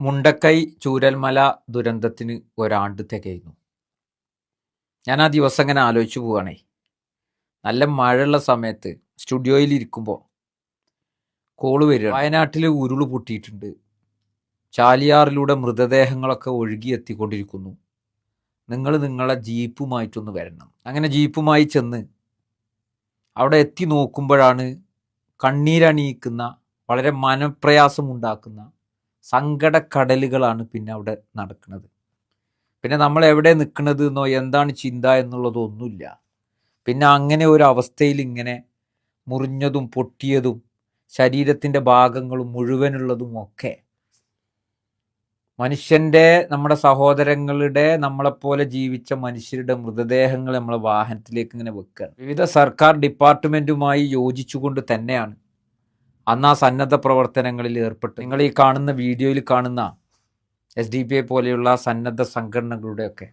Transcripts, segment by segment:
മുണ്ടക്കൈ ചൂരൽമല ദുരന്തത്തിന് ഒരാണ്ട് തികയുന്നു. ഞാൻ ആ ദിവസം അങ്ങനെ ആലോചിച്ചു പോവാണേ. നല്ല മഴയുള്ള സമയത്ത് സ്റ്റുഡിയോയിൽ ഇരിക്കുമ്പോൾ കോൾ വരിക വയനാട്ടിൽ ഉരുൾ പൊട്ടിയിട്ടുണ്ട്. ചാലിയാറിലൂടെ മൃതദേഹങ്ങളൊക്കെ ഒഴുകി എത്തിക്കൊണ്ടിരിക്കുന്നു. നിങ്ങൾ നിങ്ങളെ ജീപ്പുമായിട്ടൊന്ന് വരണം. അങ്ങനെ ജീപ്പുമായി ചെന്ന് അവിടെ എത്തി നോക്കുമ്പോഴാണ് കണ്ണീരണിയിക്കുന്ന വളരെ മനപ്രയാസമുണ്ടാക്കുന്ന സങ്കടക്കടലുകളാണ് പിന്നെ അവിടെ നടക്കുന്നത്. പിന്നെ നമ്മൾ എവിടെ നിൽക്കുന്നത് എന്നോ എന്താണ് ചിന്ത എന്നുള്ളതൊന്നുമില്ല. പിന്നെ അങ്ങനെ ഒരു അവസ്ഥയിൽ ഇങ്ങനെ മുറിഞ്ഞതും പൊട്ടിയതും ശരീരത്തിന്റെ ഭാഗങ്ങളും മുഴുവനുള്ളതും ഒക്കെ മനുഷ്യന്റെ നമ്മുടെ സഹോദരങ്ങളുടെ നമ്മളെപ്പോലെ ജീവിച്ച മനുഷ്യരുടെ മൃതദേഹങ്ങൾ നമ്മളെ വാഹനത്തിലേക്ക് ഇങ്ങനെ വെക്കുക വിവിധ സർക്കാർ ഡിപ്പാർട്ട്മെന്റുമായി യോജിച്ചുകൊണ്ട് തന്നെയാണ് അന്ന് ആ സന്നദ്ധ പ്രവർത്തനങ്ങളിൽ ഏർപ്പെട്ട്. നിങ്ങൾ ഈ കാണുന്ന വീഡിയോയിൽ കാണുന്ന എസ് ഡി പി ഐ പോലെയുള്ള സന്നദ്ധ സംഘടനകളുടെയൊക്കെ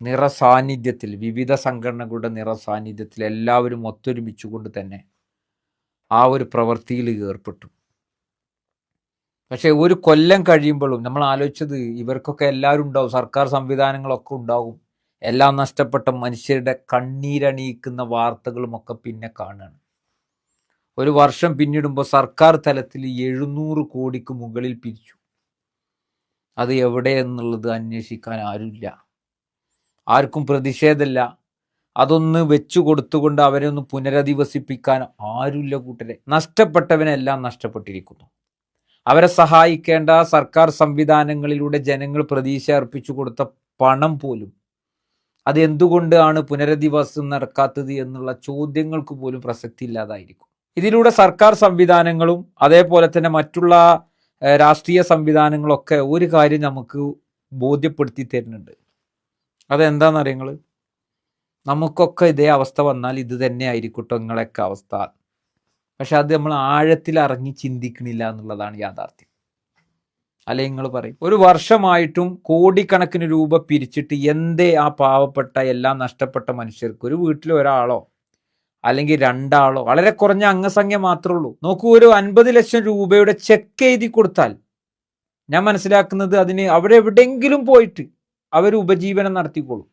നിറസാന്നിധ്യത്തിൽ വിവിധ സംഘടനകളുടെ നിറസാന്നിധ്യത്തിൽ എല്ലാവരും ഒത്തൊരുമിച്ചുകൊണ്ട് തന്നെ ആ ഒരു പ്രവൃത്തിയിൽ ഏർപ്പെട്ടു. പക്ഷേ ഒരു കൊല്ലം കഴിയുമ്പോഴും നമ്മൾ ആലോചിച്ചത് ഇവർക്കൊക്കെ എല്ലാവരും ഉണ്ടാവും സർക്കാർ സംവിധാനങ്ങളൊക്കെ ഉണ്ടാവും. എല്ലാം നഷ്ടപ്പെട്ട മനുഷ്യരുടെ കണ്ണീരണിയിക്കുന്ന വാർത്തകളുമൊക്കെ പിന്നെ കാണുകയാണ്. ഒരു വർഷം പിന്നിടുമ്പോൾ സർക്കാർ തലത്തിൽ എഴുന്നൂറ് കോടിക്ക് മുകളിൽ പിരിച്ചു. അത് എവിടെ എന്നുള്ളത് അന്വേഷിക്കാൻ ആരുമില്ല. ആർക്കും പ്രതിഷേധമില്ല. അതൊന്ന് വെച്ചു കൊടുത്തുകൊണ്ട് അവരെ ഒന്ന് പുനരധിവസിപ്പിക്കാൻ ആരുമില്ല കൂട്ടരെ. നഷ്ടപ്പെട്ടവനെല്ലാം നഷ്ടപ്പെട്ടിരിക്കുന്നു. അവരെ സഹായിക്കേണ്ട സർക്കാർ സംവിധാനങ്ങളിലൂടെ ജനങ്ങൾ പ്രതീക്ഷ അർപ്പിച്ചു കൊടുത്ത പണം പോലും അത് എന്തുകൊണ്ടാണ് പുനരധിവാസം നടക്കാത്തത് എന്നുള്ള ചോദ്യങ്ങൾക്ക് പോലും പ്രസക്തി ഇല്ലാതായിരിക്കും ഇതിലൂടെ സർക്കാർ സംവിധാനങ്ങളും അതേപോലെ തന്നെ മറ്റുള്ള രാഷ്ട്രീയ സംവിധാനങ്ങളൊക്കെ ഒരു കാര്യം നമുക്ക് ബോധ്യപ്പെടുത്തി തരുന്നുണ്ട്. അതെന്താണെന്ന് അറിയങ്ങൾ നമുക്കൊക്കെ ഇതേ അവസ്ഥ വന്നാൽ ഇത് തന്നെ ആയിരിക്കട്ടോ നിങ്ങളൊക്കെ അവസ്ഥ. പക്ഷെ അത് നമ്മൾ ആഴത്തിൽ ഇറങ്ങി ചിന്തിക്കണില്ല എന്നുള്ളതാണ് യാഥാർത്ഥ്യം. അല്ലെ നിങ്ങൾ പറയും? ഒരു വർഷമായിട്ടും കോടിക്കണക്കിന് രൂപ പിരിച്ചിട്ട് എന്തേ ആ പാവപ്പെട്ട എല്ലാം നഷ്ടപ്പെട്ട മനുഷ്യർക്ക് ഒരു വീട്ടിൽ ഒരാളോ അല്ലെങ്കിൽ രണ്ടാളോ. വളരെ കുറഞ്ഞ അംഗസംഖ്യ മാത്രമേ ഉള്ളൂ. നോക്കൂ ഒരു അൻപത് ലക്ഷം രൂപയുടെ ചെക്ക് എഴുതി കൊടുത്താൽ ഞാൻ മനസ്സിലാക്കുന്നത് അതിന് അവിടെ എവിടെയെങ്കിലും പോയിട്ട് അവർ ഉപജീവനം നടത്തിക്കോളും.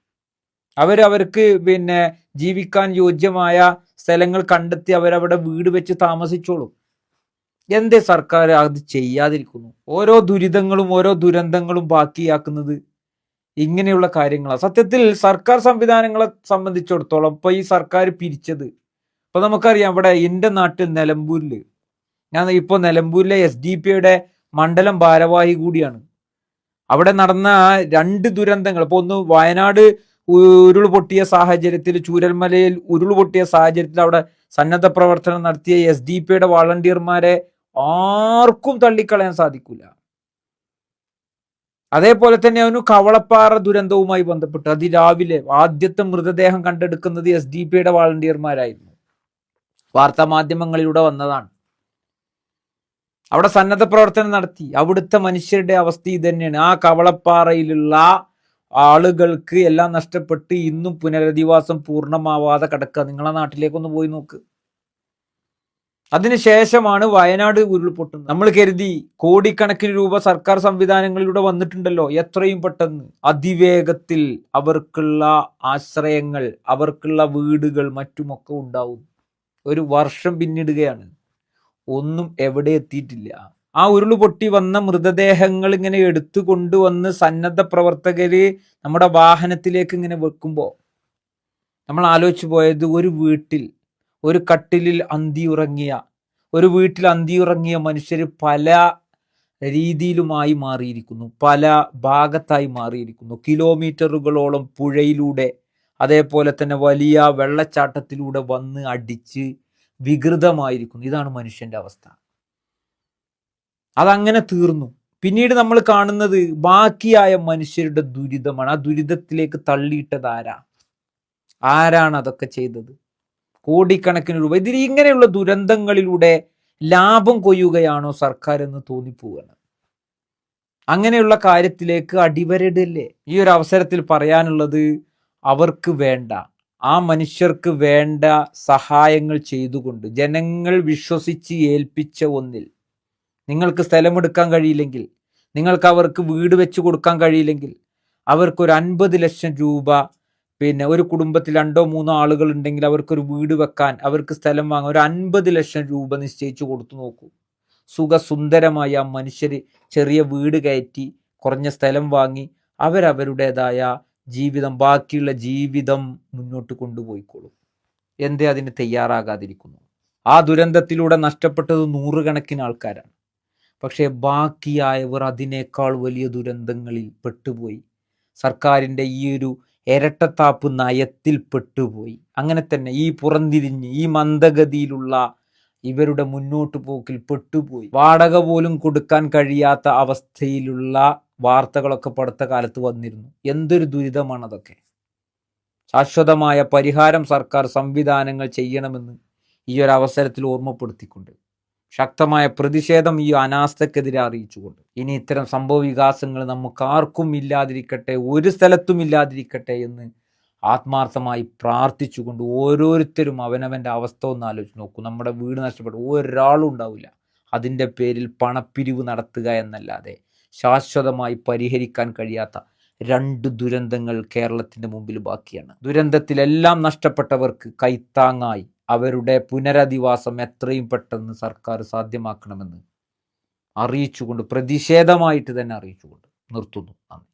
അവർ അവർക്ക് പിന്നെ ജീവിക്കാൻ യോജ്യമായ സ്ഥലങ്ങൾ കണ്ടെത്തി അവരവിടെ വീട് വെച്ച് താമസിച്ചോളും. എന്തേ സർക്കാർ അത് ചെയ്യാതിരിക്കുന്നു? ഓരോ ദുരിതങ്ങളും ഓരോ ദുരന്തങ്ങളും ബാക്കിയാക്കുന്നത് ഇങ്ങനെയുള്ള കാര്യങ്ങളാണ് സത്യത്തിൽ സർക്കാർ സംവിധാനങ്ങളെ സംബന്ധിച്ചിടത്തോളം ഇപ്പൊ ഈ സർക്കാർ പിരിച്ചത്. ഇപ്പൊ നമുക്കറിയാം ഇവിടെ എന്റെ നാട്ടിൽ നിലമ്പൂരിൽ ഞാൻ ഇപ്പോൾ നിലമ്പൂരിലെ എസ് ഡി പിയുടെ മണ്ഡലം ഭാരവാഹി കൂടിയാണ്. അവിടെ നടന്ന രണ്ട് ദുരന്തങ്ങൾ ഇപ്പൊ ഒന്ന് വയനാട് ഉരുൾ പൊട്ടിയ സാഹചര്യത്തിൽ ചൂരൽമലയിൽ ഉരുൾ പൊട്ടിയ സാഹചര്യത്തിൽ അവിടെ സന്നദ്ധ പ്രവർത്തനം നടത്തിയ എസ് ഡി പിയുടെ വളണ്ടിയർമാരെ ആർക്കും തള്ളിക്കളയാൻ സാധിക്കില്ല അതേപോലെ തന്നെ അവന് കവളപ്പാറ ദുരന്തവുമായി ബന്ധപ്പെട്ട് അതിരാവിലെ ആദ്യത്തെ മൃതദേഹം കണ്ടെടുക്കുന്നത് എസ് ഡി പിയുടെ വാളണ്ടിയർമാരായിരുന്നു. വാർത്താ മാധ്യമങ്ങളിലൂടെ വന്നതാണ്. അവിടെ സന്നദ്ധ പ്രവർത്തനം നടത്തി. അവിടുത്തെ മനുഷ്യരുടെ അവസ്ഥ ഇത് തന്നെയാണ്. ആ കവളപ്പാറയിലുള്ള ആളുകൾക്ക് എല്ലാം നഷ്ടപ്പെട്ട് ഇന്നും പുനരധിവാസം പൂർണമാവാതെ കിടക്കുക. നിങ്ങളെ നാട്ടിലേക്കൊന്ന് പോയി നോക്ക്. അതിനുശേഷമാണ് വയനാട് ഉരുൾപൊട്ടുന്നത് നമ്മൾ കരുതി കോടിക്കണക്കിന് രൂപ സർക്കാർ സംവിധാനങ്ങളിലൂടെ വന്നിട്ടുണ്ടല്ലോ എത്രയും പെട്ടെന്ന്. അതിവേഗത്തിൽ അവർക്കുള്ള ആശ്രയങ്ങൾ അവർക്കുള്ള വീടുകൾ മറ്റുമൊക്കെ ഉണ്ടാവും ഒരു വർഷം പിന്നിടുകയാണ്. ഒന്നും എവിടെ എത്തിയിട്ടില്ല. ആ ഉരുൾപൊട്ടി വന്ന മൃതദേഹങ്ങൾ ഇങ്ങനെ എടുത്തു കൊണ്ടുവന്ന് സന്നദ്ധ പ്രവർത്തകര് നമ്മുടെ വാഹനത്തിലേക്ക് ഇങ്ങനെ വെക്കുമ്പോൾ നമ്മൾ ആലോചിച്ചു പോയത് ഒരു വീട്ടിൽ ഒരു കട്ടിലിൽ അന്തിയുറങ്ങിയ ഒരു വീട്ടിൽ അന്തിയുറങ്ങിയ മനുഷ്യർ പല രീതിയിലുമായി മാറിയിരിക്കുന്നു പല ഭാഗത്തായി മാറിയിരിക്കുന്നു. കിലോമീറ്ററുകളോളം പുഴയിലൂടെ അതേപോലെ തന്നെ വലിയ വെള്ളച്ചാട്ടത്തിലൂടെ വന്ന് അടിച്ച് വികൃതമായിരിക്കുന്നു. ഇതാണ് മനുഷ്യന്റെ അവസ്ഥ. അതങ്ങനെ തീർന്നു. പിന്നീട് നമ്മൾ കാണുന്നത് ബാക്കിയായ മനുഷ്യരുടെ ദുരിതമാണ്. ആ ദുരിതത്തിലേക്ക് തള്ളിയിട്ടത് ആരാ? ആരാണ് അതൊക്കെ ചെയ്തത്? കോടിക്കണക്കിന് രൂപ. ഇതിൽ ഇങ്ങനെയുള്ള ദുരന്തങ്ങളിലൂടെ ലാഭം കൊയ്യുകയാണോ സർക്കാർ എന്ന് തോന്നിപ്പോവുകയാണ്. അങ്ങനെയുള്ള കാര്യത്തിലേക്ക് അടിവരടല്ലേ? ഈ ഒരു അവസരത്തിൽ പറയാനുള്ളത് അവർക്ക് വേണ്ട ആ മനുഷ്യർക്ക് വേണ്ട സഹായങ്ങൾ ചെയ്തുകൊണ്ട് ജനങ്ങൾ വിശ്വസിച്ച് ഏൽപ്പിച്ച ഒന്നിൽ. നിങ്ങൾക്ക് സ്ഥലമെടുക്കാൻ കഴിയില്ലെങ്കിൽ നിങ്ങൾക്ക് അവർക്ക് വീട് വെച്ച് കൊടുക്കാൻ കഴിയില്ലെങ്കിൽ അവർക്കൊരു അൻപത് ലക്ഷം രൂപ പിന്നെ ഒരു കുടുംബത്തിൽ രണ്ടോ മൂന്നോ ആളുകൾ ഉണ്ടെങ്കിൽ അവർക്കൊരു വീട് വെക്കാൻ അവർക്ക് സ്ഥലം വാങ്ങാൻ ഒരു അൻപത് ലക്ഷം രൂപ നിശ്ചയിച്ചു കൊടുത്തു നോക്കൂ. സുഖസുന്ദരമായി ആ മനുഷ്യർ ചെറിയ വീട് കയറ്റി കുറഞ്ഞ സ്ഥലം വാങ്ങി അവരവരുടേതായ ജീവിതം ബാക്കിയുള്ള ജീവിതം മുന്നോട്ട് കൊണ്ടുപോയിക്കോളും. എന്തേ അതിന് തയ്യാറാകാതിരിക്കുന്നു? ആ ദുരന്തത്തിലൂടെ നഷ്ടപ്പെട്ടത് നൂറുകണക്കിന് ആൾക്കാരാണ്. പക്ഷേ ബാക്കിയായവർ അതിനേക്കാൾ വലിയ ദുരന്തങ്ങളിൽ പെട്ടുപോയി. സർക്കാരിന്റെ ഈ ഒരു ഇരട്ടത്താപ്പ് നയത്തിൽ പെട്ടുപോയി. അങ്ങനെ തന്നെ ഈ പുറംതിരിഞ്ഞ് ഈ മന്ദഗതിയിലുള്ള ഇവരുടെ മുന്നോട്ട് പോക്കിൽ പെട്ടുപോയി. വാടക പോലും കൊടുക്കാൻ കഴിയാത്ത അവസ്ഥയിലുള്ള വാർത്തകളൊക്കെ പടുത്ത കാലത്ത് വന്നിരുന്നു. എന്തൊരു ദുരിതമാണ് അതൊക്കെ. ശാശ്വതമായ പരിഹാരം സർക്കാർ സംവിധാനങ്ങൾ ചെയ്യണമെന്ന് ഈ ഒരു അവസരത്തിൽ ഓർമ്മപ്പെടുത്തിക്കൊണ്ട്. ശക്തമായ പ്രതിഷേധം ഈ അനാസ്ഥക്കെതിരെ അറിയിച്ചുകൊണ്ട്. ഇനി ഇത്തരം സംഭവ വികാസങ്ങൾ നമുക്ക് ആർക്കും ഇല്ലാതിരിക്കട്ടെ ഒരു സ്ഥലത്തും ഇല്ലാതിരിക്കട്ടെ എന്ന് ആത്മാർത്ഥമായി പ്രാർത്ഥിച്ചുകൊണ്ട് ഓരോരുത്തരും അവനവന്റെ അവസ്ഥ ഒന്ന് ആലോചിച്ച് നോക്കൂ. നമ്മുടെ വീട് നഷ്ടപ്പെട്ടു. ഒരാളും ഉണ്ടാവില്ല. അതിന്റെ പേരിൽ പണപ്പിരിവ് നടത്തുക എന്നല്ലാതെ ശാശ്വതമായി പരിഹരിക്കാൻ കഴിയാത്ത രണ്ട് ദുരന്തങ്ങൾ കേരളത്തിന്റെ മുമ്പിൽ ബാക്കിയാണ്. ദുരന്തത്തിലെല്ലാം നഷ്ടപ്പെട്ടവർക്ക് കൈത്താങ്ങായി അവരുടെ പുനരധിവാസം എത്രയും പെട്ടെന്ന് സർക്കാർ സാധ്യമാക്കണമെന്ന് അറിയിച്ചുകൊണ്ട് പ്രതിഷേധമായിട്ട് തന്നെ അറിയിച്ചുകൊണ്ട് നിർത്തുന്നു. നന്ദി.